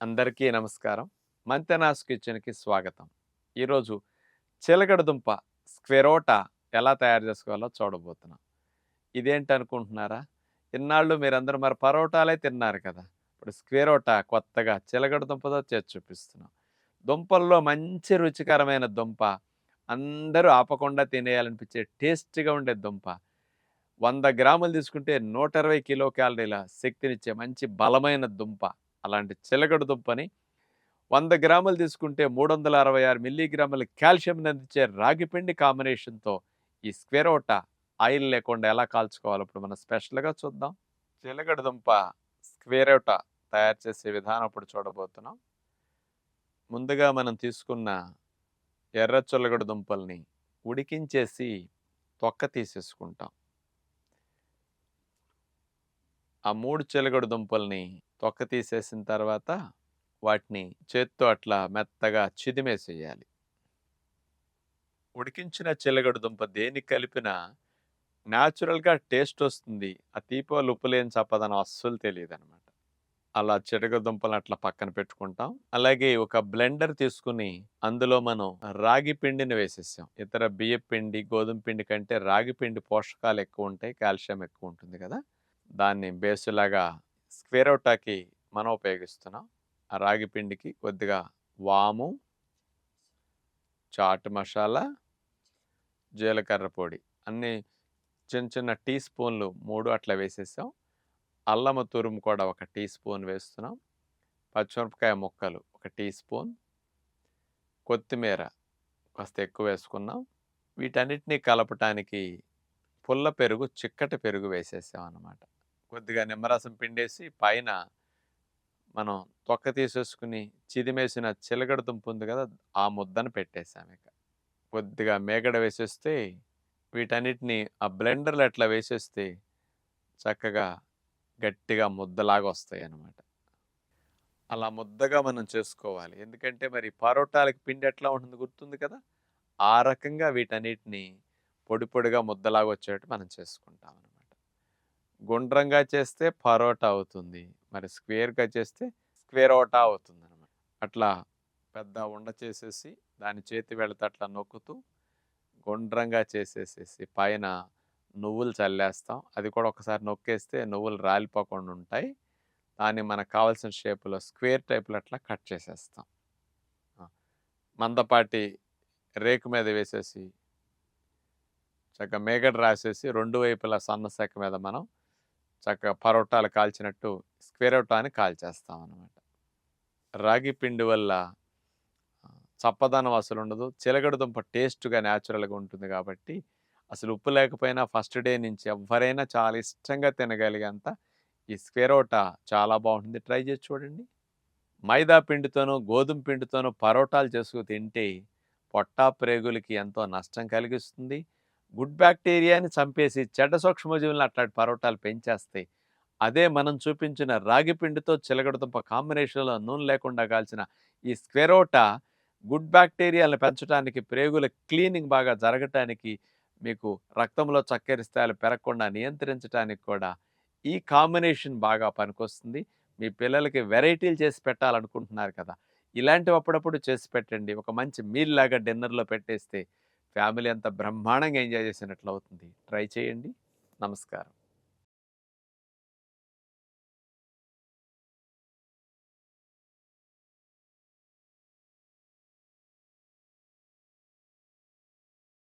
అందరికీ నమస్కారం. మంతెనాస్ కిచెన్కి స్వాగతం. ఈరోజు చిలకడదుంప స్క్వెరోటా ఎలా తయారు చేసుకోవాలో చూడబోతున్నాం. ఇదేంటి అనుకుంటున్నారా ఇన్నాళ్ళు మీరందరూ మరి పరోటాలే తిన్నారు కదా. ఇప్పుడు స్క్వెరోటా కొత్తగా చిలకడదుంపతో చేసి చూపిస్తున్నాం. దుంపల్లో మంచి రుచికరమైన దుంప అందరూ ఆపకుండా తినేయాలనిపించే టేస్ట్గా ఉండే దుంప. వంద గ్రాములు తీసుకుంటే నూట ఇరవై కిలో క్యాలరీల శక్తినిచ్చే మంచి బలమైన దుంప. అలాంటి చిలకడ దుంపని వంద గ్రాములు తీసుకుంటే మూడు వందల అరవై ఆరు మిల్లీగ్రాముల కాల్షియం అందించే రాగిపిండి కాంబినేషన్తో ఈ స్క్వేరోట ఆయిల్ లేకుండా ఎలా కాల్చుకోవాలో ఇప్పుడు మనం స్పెషల్గా చూద్దాం. చిలకడ దుంప స్క్వేరోటా తయారు చేసే విధానం ఇప్పుడు చూడబోతున్నాం. ముందుగా మనం తీసుకున్న ఎర్ర చిలకడ దుంపల్ని ఉడికించేసి తొక్క తీసేసుకుంటాం. ఆ మూడు చిలకడ దుంపల్ని తొక్క తీసేసిన తర్వాత వాటిని చేత్తో అట్లా మెత్తగా చిదిమేసేయాలి. ఉడికించిన చిలగడ దుంప దేనికి కలిపినా న్యాచురల్గా టేస్ట్ వస్తుంది. ఆ తీపో ఉప్పు లేని చప్పదనం అస్సలు తెలియదు అనమాట అలా చిరగ దుంపలు అట్లా పక్కన పెట్టుకుంటాం. అలాగే ఒక బ్లెండర్ తీసుకుని అందులో మనం రాగి పిండిని వేసేసాం. ఇతర బియ్య పిండి గోధుమ పిండి కంటే రాగి పిండి పోషకాలు ఎక్కువ ఉంటాయి కాల్షియం ఎక్కువ ఉంటుంది కదా! దాన్ని బేసులాగా స్క్వేరోటాకి మనం ఉపయోగిస్తున్నాం ఆ రాగి పిండికి కొద్దిగా వాము చాట్ మసాలా జీలకర్ర పొడి అన్నీ చిన్న చిన్న టీ స్పూన్లు మూడు అట్లా వేసేసాం. అల్లము తురుము కూడా ఒక టీ స్పూన్ వేస్తున్నాం. పచ్చిమిరపకాయ ముక్కలు ఒక టీ స్పూన్. కొత్తిమీర కాస్త ఎక్కువ వేసుకున్నాం. వీటన్నిటినీ కలపటానికి పుల్ల పెరుగు చిక్కటి పెరుగు వేసేసాం అన్నమాట కొద్దిగా నిమ్మరసం పిండేసి పైన మనం తొక్క తీసేసుకుని చిదిమేసిన చిలగడ దుంపు ఉంది కదా ఆ ముద్దను పెట్టేసాము ఇక. కొద్దిగా మేగడ వేసేస్తే వీటన్నిటిని ఆ బ్లెండర్లు ఎట్లా వేసేస్తే చక్కగా గట్టిగా ముద్దలాగా వస్తాయి అన్నమాట అలా ముద్దగా మనం చేసుకోవాలి. ఎందుకంటే మరి పరోటాలకి పిండి ఎట్లా ఉంటుంది గుర్తుంది కదా? ఆ రకంగా వీటన్నిటిని పొడి పొడిగా ముద్దలాగా వచ్చేటట్టు మనం చేసుకుంటాం గుండ్రంగా చేస్తే పరోటా అవుతుంది. మరి స్క్వేర్గా చేస్తే స్క్వేరోటా అవుతుంది అనమాట అట్లా పెద్ద ఉండ చేసేసి దాని చేతి వెళితే అట్లా నొక్కుతూ గుండ్రంగా చేసేసేసి పైన నువ్వులు చల్లేస్తాం. అది కూడా ఒకసారి నొక్కేస్తే నువ్వులు రాలిపోకుండా ఉంటాయి. దాన్ని మనకు కావాల్సిన షేపులో స్క్వేర్ టైప్లో అట్లా కట్ చేసేస్తాం. మందపాటి రేకు మీద వేసేసి చక్కగా మేగడ రాసేసి రెండు వైపులా సన్న శాఖ మీద మనం చక్కగా పరోటాలు కాల్చినట్టు స్క్వేరోటాని కాల్చేస్తాం అనమాట రాగి పిండి వల్ల చప్పదనం అసలు ఉండదు. చిలగడ దుంప టేస్ట్గా న్యాచురల్గా ఉంటుంది కాబట్టి అసలు ఉప్పు లేకపోయినా ఫస్ట్ డే నుంచి ఎవరైనా చాలా ఇష్టంగా తినగలిగేంత ఈ స్క్వేరోటా చాలా బాగుంటుంది. ట్రై చేసి చూడండి. మైదా పిండితోనూ గోధుమ పిండితోనూ పరోటాలు చేసుకు తింటే పొట్టా ప్రేగులకి ఎంతో నష్టం కలిగిస్తుంది. గుడ్ బ్యాక్టీరియాని చంపేసి చెడ్డ సూక్ష్మజీవులను అట్లాంటి పరోటాలు పెంచేస్తాయి అదే మనం చూపించిన రాగి పిండితో చిలగడదుంప కాంబినేషన్లో నూనె లేకుండా కాల్చిన ఈ స్క్వెరోటా గుడ్ బ్యాక్టీరియాలను పెంచడానికి ప్రేగుల క్లీనింగ్ బాగా జరగటానికి మీకు రక్తంలో చక్కెర స్థాయిలు పెరగకుండా నియంత్రించడానికి కూడా ఈ కాంబినేషన్ బాగా పనికొస్తుంది. మీ పిల్లలకి వెరైటీలు చేసి పెట్టాలనుకుంటున్నారు కదా ఇలాంటివి అప్పుడప్పుడు చేసి పెట్టండి. ఒక మంచి మీల్ లాగా డిన్నర్లో పెట్టేస్తే ఫ్యామిలీ అంతా బ్రహ్మాండంగా ఎంజాయ్ చేసినట్లు అవుతుంది. ట్రై చేయండి. నమస్కారం.